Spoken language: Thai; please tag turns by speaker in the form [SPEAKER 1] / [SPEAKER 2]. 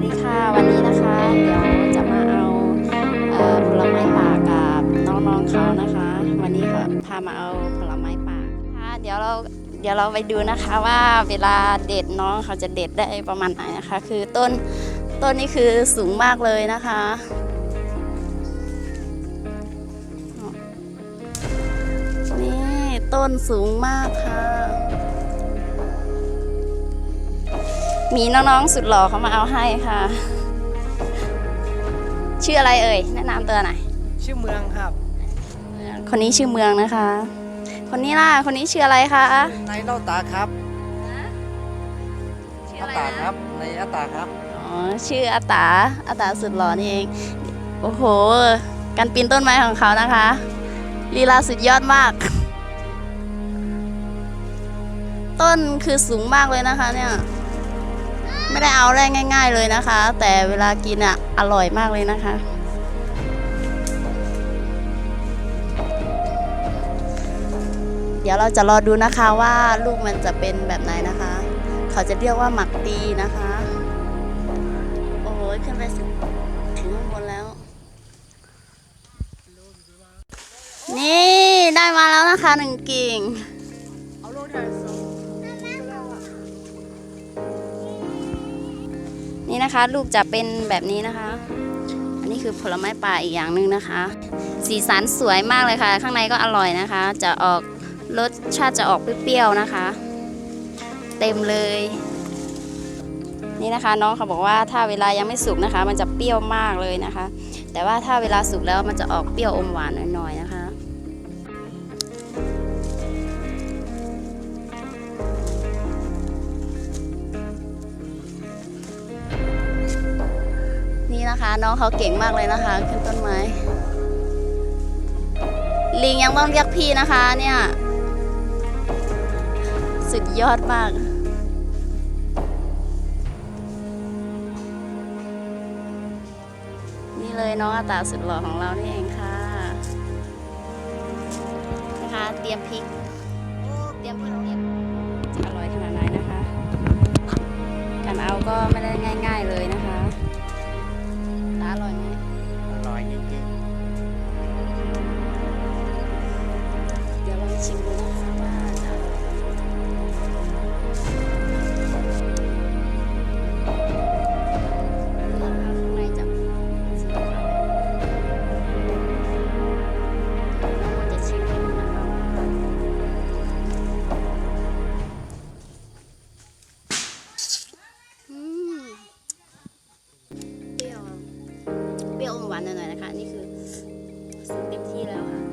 [SPEAKER 1] สดีค่ะ วันนี้นะคะ เดี๋ยวจะมาเอาผลไม้ป่ากับน้องๆเขานะคะ วันนี้เขาพามาเอาผลไม้ป่าค่ะเดี๋ยวเราเดี๋ยวเราไปดูนะคะว่าเวลาเด็ดน้องเขาจะเด็ดได้ประมาณไหนนะคะ คือต้นต้นนี้คือสูงมากเลยนะคะนี่ต้นสูงมากค่ะ มีน้องๆสุดหล่อเขามาเอาให้ค่ะ ชื่ออะไรเอ่ยแนะนำตัวหน่อย
[SPEAKER 2] ชื่อเมืองครับ
[SPEAKER 1] คนนี้ชื่อเมืองนะคะ คนนี้ล่ะคนนี้ชื่ออะไรคะ
[SPEAKER 2] นายเล่าตาครับ
[SPEAKER 1] ชื่อ
[SPEAKER 2] อา
[SPEAKER 1] อะไร
[SPEAKER 2] ตาครั
[SPEAKER 1] นะ
[SPEAKER 2] บนายอาตาครับ
[SPEAKER 1] อ๋อชื่ออาตาอาตาสุดหล่อนี่เองโอ้โห การปีนต้นไม้ของเขานะคะลีลาสุดยอดมาก ต้นคือสูงมากเลยนะคะเนี่ย ไม่ได้เอาได้ง่าย ๆเลยนะคะ แต่เวลากินอะอร่อยมากเลยนะคะ เดี๋ยวเราจะรอดูนะคะว่าลูกมันจะเป็นแบบไหนนะคะ เขาจะเรียกว่าหมักตีนะคะ โอ้โหขึ้นไปถึงถึงข้างบนแล้ว นี่ได้มาแล้วนะคะหนึ่งกิ่ง นี่นะคะ ลูกจะเป็นแบบนี้นะคะ อันนี้คือผลไม้ป่าอีกอย่างหนึ่งนะคะ สีสันสวยมากเลยค่ะ ข้างในก็อร่อยนะคะ จะออกรสชาติจะออกเปรี้ยวๆนะคะ เต็มเลย นี่นะคะน้องเขาบอกว่าถ้าเวลายังไม่สุกนะคะ มันจะเปรี้ยวมากเลยนะคะ แต่ว่าถ้าเวลาสุกแล้วมันจะออกเปรี้ยวอมหวานหน่อยๆนะคะ นะคะ น้องเขาเก่งมากเลยนะคะ ขึ้นต้นไม้ ลิงยังต้องเรียกพี่นะคะเนี่ย สุดยอดมากนี่เลยน้องอาตาสุดหล่อของเรานี่เองค่ะนะคะเตรียมพริกเตรียมพริกเตรียมอร่อยขนาดไหนนะคะ การเอาก็ไม่ได้ง่ายๆเลย หวานหน่อยๆนะคะ นี่คือสุดเต็มที่แล้วค่ะ